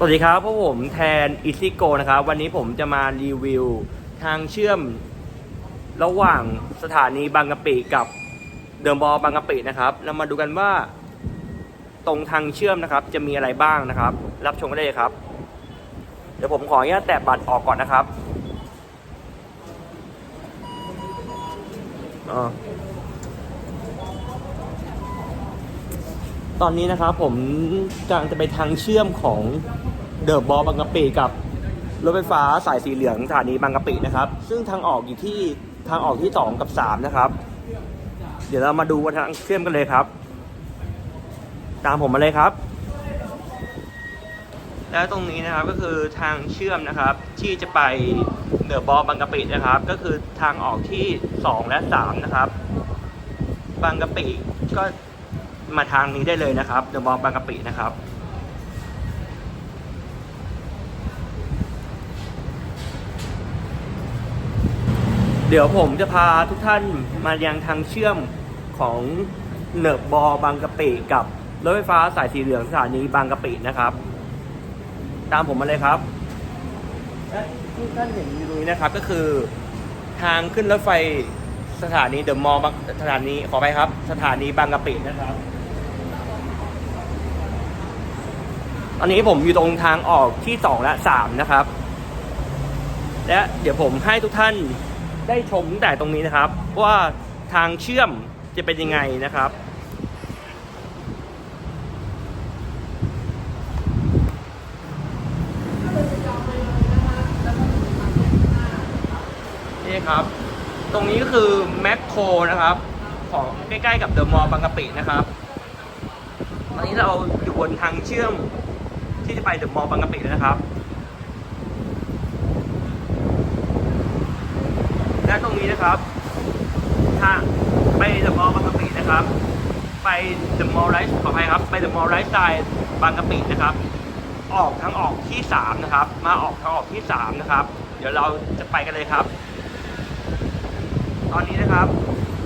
สวัสดีครับพวกผมแทน Easy Go นะครับ วันนี้ผมจะมารีวิวทางเชื่อมระหว่างสถานีบางกะปิกับเดิมบอบางกะปินะครับ เรามาดูกันว่าตรงทางเชื่อมนะครับ จะมีอะไรบ้างนะครับ รับชมกันได้เลยครับ เดี๋ยวผมขออนุญาตแตะบัตรออกก่อนนะครับอตอนนี้นะครับผมกำลังจะไปทางเชื่อมของ เดอะบอบางกะปิกับรถไฟฟ้าสายสีเหลืองสถานีบางกะปินะครับ ซึ่งทางออกอยู่ที่ทางออกที่ 2 กับ 3 นะครับ เดี๋ยวเรามาดูว่าทางเชื่อมกันเลยครับ ตามผมมาเลยครับ แล้วตรงนี้นะครับก็คือทางเชื่อมนะครับ ที่จะไปเดอะบอบางกะปินะครับ ก็คือทางออกที่ 2 และ 3 นะครับ บางกะปิก็มาทางนี้ได้เลยนะครับเดอะมอลบางกะปินะครับ เดี๋ยวผมจะพาทุกท่านมายังทางเชื่อมของเนิร์บอบางกะปิกับรถไฟฟ้าสายสีเหลืองสถานีบางกะปินะครับ ตามผมมาเลยครับและที่ท่านเห็นอยู่ตรงนี้นะครับก็คือทางขึ้นรถไฟสถานีเดอะมอลล์บางสถานีขอไปครับ สถานีบางกะปินะครับ ตอนนี้ผมอยู่ตรงทางออกที่2และ3นะครับ และเดี๋ยวผมให้ทุกท่าน ได้ชมตั้งแต่ตรงนี้นะครับ ว่าทางเชื่อมจะเป็นยังไงนะครับ นี่ครับ ตรงนี้ก็คือแมคโครนะครับ ของใกล้ๆกับเดอะมอลล์บางกะปินะครับตอนนี้เราอยู่บนทางเชื่อมที่จะไปเดอะมอลล์บางกะปิแล้วนะครับ และ ตรงนี้นะครับ ทางไปเดอะมอลล์บางกะปินะครับ ไปเดอะมอลล์ไรส์ขออภัยครับ ไปเดอะมอลล์ไรส์สไตล์บางกะปินะครับ ออกทางออกที่สามนะครับ มาออกทางออกที่สามนะครับ เดี๋ยวเราจะไปกันเลยครับ ตอนนี้นะครับ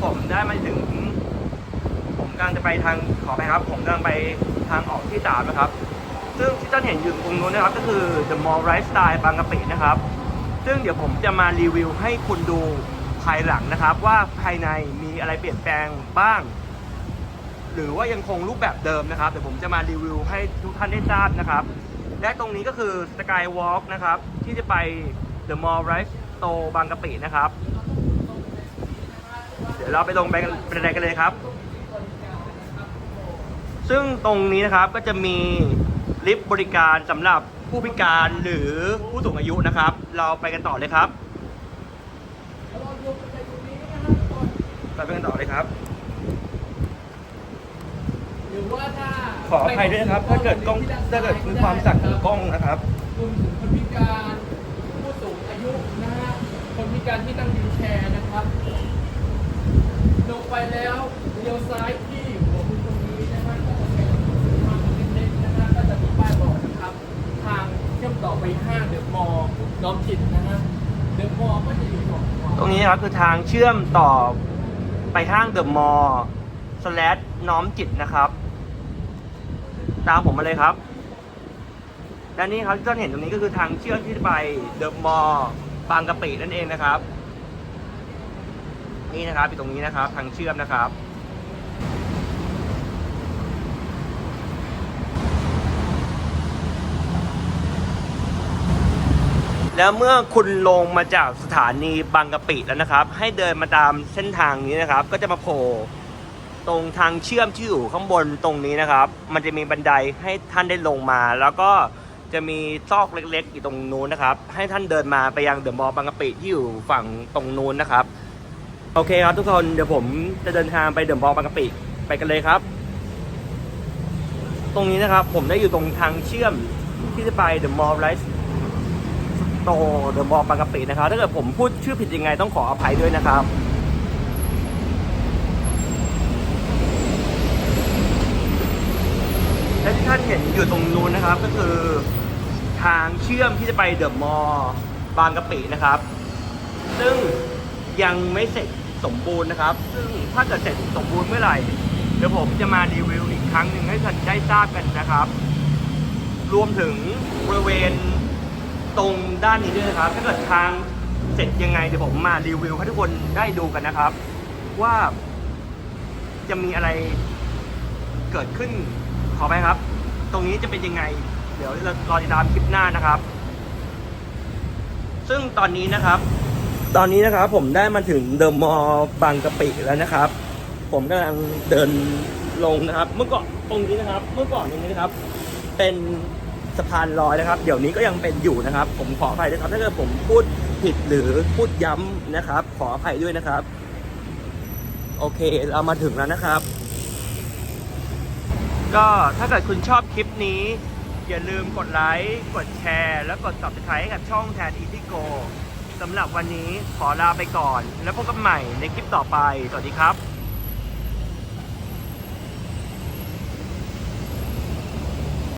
ผมได้มาถึง ผมกำลังจะไปทางขอไปครับ ผมกำลังไปทางออกที่สามนะครับ ซึ่งที่ท่านเห็นอยู่ตรงนู้นนะครับ ก็คือ The Mall Right Style บางกะปินะครับ ซึ่งเดี๋ยวผมจะมารีวิวให้คุณดูภายหลังนะครับ ว่าภายในมีอะไรเปลี่ยนแปลงบ้าง หรือว่ายังคงรูปแบบเดิมนะครับเดี๋ยวผมจะมารีวิวให้ทุกท่านได้ทราบนะครับ และตรงนี้ก็คือ Skywalk นะครับ ที่จะไป The Mall Right Store บางกะปินะครับ เดี๋ยวเราไปลงไปไปไกันเลยครับ ซึ่งตรงนี้นะครับก็จะมีลิฟต์บริการสำหรับผู้พิการหรือผู้สูงอายุนะครับ เราไปกันต่อเลยครับเราไปกันต่อเลยครับ หรือว่าถ้าขออภัยด้วยนะครับ ถ้าเกิดกล้องถ้าเกิดมีความสั่นของกล้องนะครับ รวมถึงคนพิการผู้สูงอายุนะฮะคนพิการที่นั่งวีลแชร์นะครับ ลงไปแล้วเลี้ยวซ้ายที่ นี้นะครับคือทางเชื่อมต่อไปห้างเดอะมอลล์สแลดน้อมจิตนะครับ ตามผมมาเลยครับและนี่ครับที่ท่านเห็นตรงนี้ก็คือทางเชื่อมที่ไปเดอะมอลล์บางกะปินั่นเองนะครับ นี่นะครับอยู่ตรงนี้นะครับ ทางเชื่อมนะครับ แล้วเมื่อคุณลงมาจากสถานีบางกะปิแล้วนะครับ ให้เดินมาตามเส้นทางนี้นะครับ ก็จะมาโผล่ตรงทางเชื่อมที่อยู่ข้างบนตรงนี้นะครับ มันจะมีบันไดให้ท่านได้ลงมา แล้วก็จะมีซอกเล็กๆอยู่ตรงนู้นนะครับ ให้ท่านเดินมาไปยังเดอะมอลล์บางกะปิที่อยู่ฝั่งตรงนู้นนะครับ โอเคครับทุกคนเดี๋ยวผมจะเดินทางไปเดอะมอลล์บางกะปิไปกันเลยครับ ตรงนี้นะครับผมได้อยู่ตรงทางเชื่อมที่จะไปเดอะมอลล์ไรส์ โตเดอะมอลล์บางกะปินะครับ ถ้าเกิดผมพูดชื่อผิดยังไงต้องขออภัยด้วยนะครับและที่ท่านเห็นอยู่ตรงนู้นนะครับ ก็คือทางเชื่อมที่จะไปเดอะมอลล์บางกะปินะครับ ซึ่งยังไม่เสร็จสมบูรณ์นะครับ ซึ่งถ้าเกิดเสร็จสมบูรณ์เมื่อไหร่เดี๋ยวผมจะมารีวิวอีกครั้งหนึ่งให้ท่านได้ทราบกันนะครับ รวมถึงบริเวณ ตรงด้านนี้ด้วยนะครับ ถ้าเกิดทางเสร็จยังไงเดี๋ยวผมมารีวิวให้ทุกคนได้ดูกันนะครับ ว่าจะมีอะไรเกิดขึ้นขอไปครับ ตรงนี้จะเป็นยังไง เดี๋ยวเรารอติดตามคลิปหน้านะครับ ซึ่งตอนนี้นะครับ ตอนนี้นะครับผมได้มาถึงเดอะมอลล์บางกะปิแล้วนะครับ ผมกำลังเดินลงนะครับ เมื่อก่อนตรงนี้นะครับ เมื่อก่อนตรงนี้นะครับ เป็น สะพานลอยนะครับ เดี๋ยวนี้ก็ยังเป็นอยู่นะครับ ผมขออภัยนะครับ ถ้าเกิดผมพูดผิดหรือพูดย้ำนะครับ ขออภัยด้วยนะครับ โอเค เรามาถึงแล้วนะครับ ก็ถ้าเกิดคุณชอบคลิปนี้ อย่าลืมกดไลค์ กดแชร์ แล้วกด subscribe ให้กับช่องแทน Easy Go สำหรับวันนี้ขอลาไปก่อน แล้วพบกันใหม่ในคลิปต่อไป สวัสดีครับ